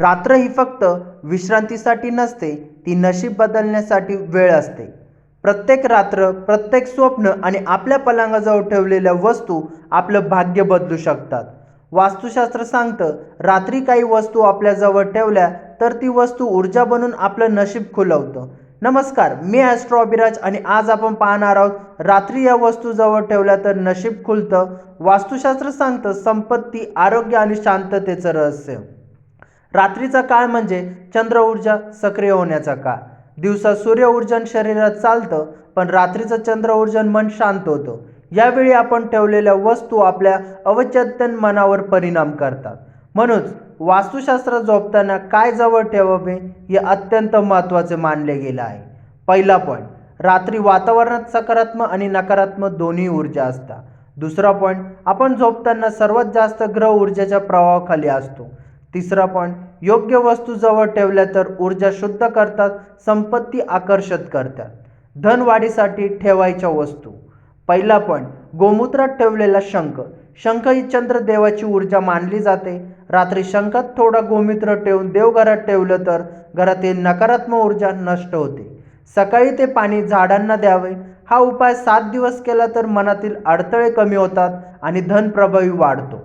रात्र ही फक्त विश्रांतीसाठी नसते ती नशीब बदलण्यासाठी वेळ असते. प्रत्येक रात्र प्रत्येक स्वप्न आणि आपल्या पलंगाजवळ ठेवलेल्या वस्तू आपलं भाग्य बदलू शकतात. वास्तुशास्त्र सांगतं रात्री काही वस्तू आपल्याजवळ ठेवल्या तर ती वस्तू ऊर्जा बनून आपलं नशीब खुलवतं. नमस्कार मी ॲस्ट्रो अभिराज आणि आज आपण पाहणार आहोत रात्री या वस्तू जवळ ठेवल्या तर नशीब खुलतं. वास्तुशास्त्र सांगतं संपत्ती आरोग्य आणि शांततेचं रहस्य. रात्रीचा काळ म्हणजे चंद्र ऊर्जा सक्रिय होण्याचा काळ. दिवसा सूर्य ऊर्जन शरीरात चालतं पण रात्रीचं चंद्र ऊर्जन मन शांत होतं. यावेळी आपण ठेवलेल्या वस्तू आपल्या अवचेतन मनावर परिणाम करतात. म्हणूनच वास्तुशास्त्र झोपताना काय जवळ ठेवावे हे अत्यंत महत्त्वाचे मानले गेले आहे. पहिला पॉईंट रात्री वातावरणात सकारात्मक आणि नकारात्मक दोन्ही ऊर्जा असतात. दुसरा पॉईंट आपण झोपताना सर्वात जास्त ग्रह ऊर्जेच्या प्रभावाखाली असतो. तिसरा पॉईंट योग्य वस्तू जवळ ठेवल्या तर ऊर्जा शुद्ध करतात संपत्ती आकर्षित करतात. धनवाढीसाठी ठेवायच्या वस्तू. पहिला पॉईंट गोमूत्रात ठेवलेला शंख. शंख ही चंद्रदेवाची ऊर्जा मानली जाते. रात्री शंखात थोडा गोमूत्र ठेवून देवघरात ठेवलं तर घरातील नकारात्मक ऊर्जा नष्ट होते. सकाळी ते पाणी झाडांना द्यावे. हा उपाय सात दिवस केला तर मनातील अडथळे कमी होतात आणि धन प्रभावी वाढतो.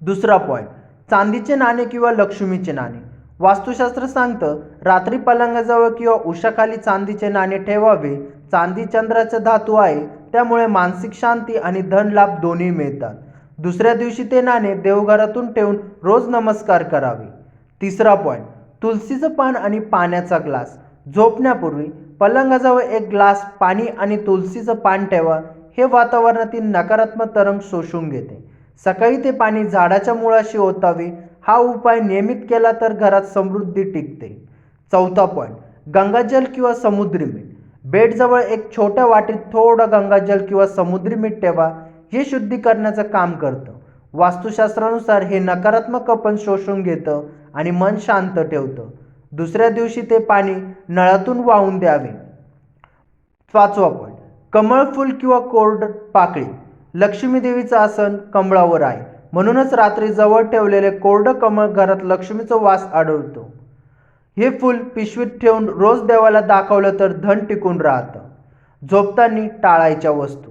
दुसरा पॉईंट चांदीचे नाणे किंवा लक्ष्मीचे नाणे. वास्तुशास्त्र सांगतं रात्री पलंगाजवळ किंवा उशाखाली चांदीचे नाणे ठेवावे. चांदी चंद्राचा धातू आहे त्यामुळे मानसिक शांती आणि धनलाभ दोन्ही मिळतात. दुसऱ्या दिवशी ते नाणे देवघरातून ठेवून रोज नमस्कार करावे. तिसरा पॉईंट तुलसीचं पान आणि पाण्याचा ग्लास. झोपण्यापूर्वी पलंगाजवळ एक ग्लास पाणी आणि तुलसीचं पान ठेवा. हे वातावरणातील नकारात्मक तरंग शोषून घेते. सकाळी ते पाणी झाडाच्या मुळाशी ओतावे हा उपाय नियमित केला तर घरात समृद्धी टिकते. चौथा पॉईंट गंगाजल किंवा समुद्री मीठ. बेडजवळ एक छोट्या वाटीत थोडं गंगाजल किंवा समुद्री मीठ ठेवा हे शुद्धीकरणाचं काम करतं. वास्तुशास्त्रानुसार हे नकारात्मक कपन शोषून घेतं आणि मन शांत ठेवतं. दुसऱ्या दिवशी ते पाणी नळातून वाहून द्यावे. पाचवा पॉईंट कमळफूल किंवा कोरड पाकळी. लक्ष्मीदेवीचं आसन कमळावर आहे. म्हणूनच रात्री जवळ ठेवलेले कोरडं कमळ घरात लक्ष्मीचा वास आढळतो. हे फूल पिशवीत ठेवून रोज देवाला दाखवलं तर धन टिकून राहतं. झोपताना टाळायच्या वस्तू.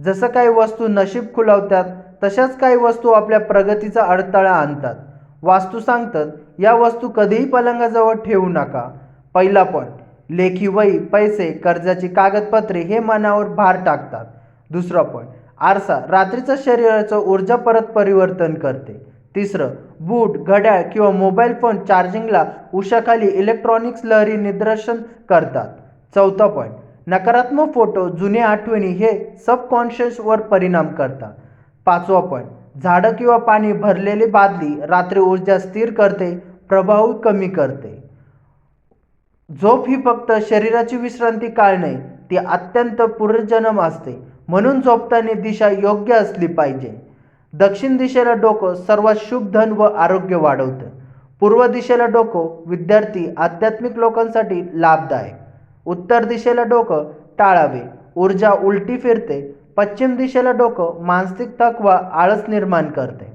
जसं काही वस्तू नशीब खुलवतात तशाच काही वस्तू आपल्या प्रगतीचा अडथळा आणतात. वास्तू सांगतात या वस्तू कधीही पलंगाजवळ ठेवू नका. पहिला पॉईंट लेखी वही पैसे कर्जाची कागदपत्रे हे मनावर भार टाकतात. दुसरा पॉईंट आरसा रात्रीचं शरीराचं ऊर्जा परत परिवर्तन करते. तिसरं बूट घड्याळ किंवा मोबाईल फोन चार्जिंगला उशाखाली इलेक्ट्रॉनिक्स लहरी निदर्शन करतात. चौथा पॉईंट नकारात्मक फोटो जुने आठवणी हे सबकॉन्शियसवर परिणाम करतात. पाचवा पॉईंट झाडं किंवा पाणी भरलेली बादली रात्री ऊर्जा स्थिर करते प्रभाव कमी करते. झोप ही फक्त शरीराची विश्रांती काळ नाही ती अत्यंत पुनर्जन्म असते. म्हणून झोपताना दिशा योग्य असली पाहिजे. दक्षिण दिशेला डोकं सर्वात शुभ धन व आरोग्य वाढवतं. पूर्व दिशेला डोकं विद्यार्थी आध्यात्मिक लोकांसाठी लाभदायक. उत्तर दिशेला डोकं टाळावे. ऊर्जा उलटी फिरते. पश्चिम दिशेला डोकं मानसिक थकवा आळस निर्माण करते.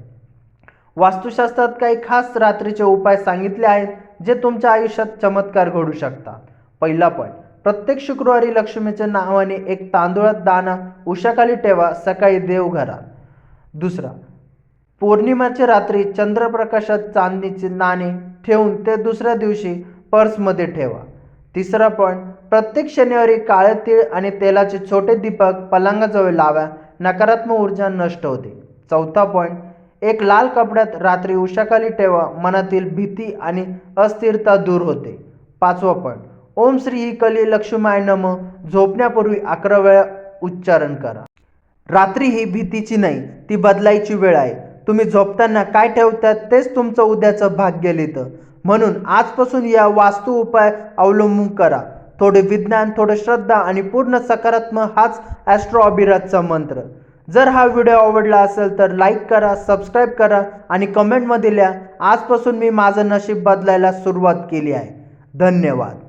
वास्तुशास्त्रात काही खास रात्रीचे उपाय सांगितले आहेत जे तुमच्या आयुष्यात चमत्कार घडू शकतात. पहिला पॉईंट. प्रत्येक शुक्रवारी लक्ष्मीच्या नावाने एक तांदूळात दाना उशाखाली ठेवा सकाळी देवघरात दुसरा पौर्णिमाच्या रात्री चंद्रप्रकाशात चांदीचे नाणे ठेवून ते दुसऱ्या दिवशी पर्समध्ये ठेवा. तिसरा पॉईंट प्रत्येक शनिवारी काळे तीळ आणि तेलाचे छोटे दीपक पलंगाजवळ लावा नकारात्मक ऊर्जा नष्ट होते. चौथा पॉईंट एक लाल कपड्यात रात्री उशाखाली ठेवा मनातील भीती आणि अस्थिरता दूर होते. पाचवा पॉईंट ओम श्री ही कली लक्ष्माय नम. झोपण्यापूर्वी अकरा वेळा उच्चारण करा. रात्री ही भीतीची नाही ती बदलायची वेळ आहे. तुम्ही झोपताना काय ठेवतात तेच तुमचं उद्याचं भाग्य लिहितं. म्हणून आजपासून या वास्तू उपाय अवलंबून करा. थोडे विज्ञान थोडे श्रद्धा आणि पूर्ण सकारात्मक हाच ॲस्ट्रो अभिराजचा मंत्र. जर हा व्हिडिओ आवडला असेल तर लाईक करा सबस्क्राईब करा आणि कमेंटमध्ये लिहा आजपासून मी माझं नशीब बदलायला सुरुवात केली आहे. धन्यवाद.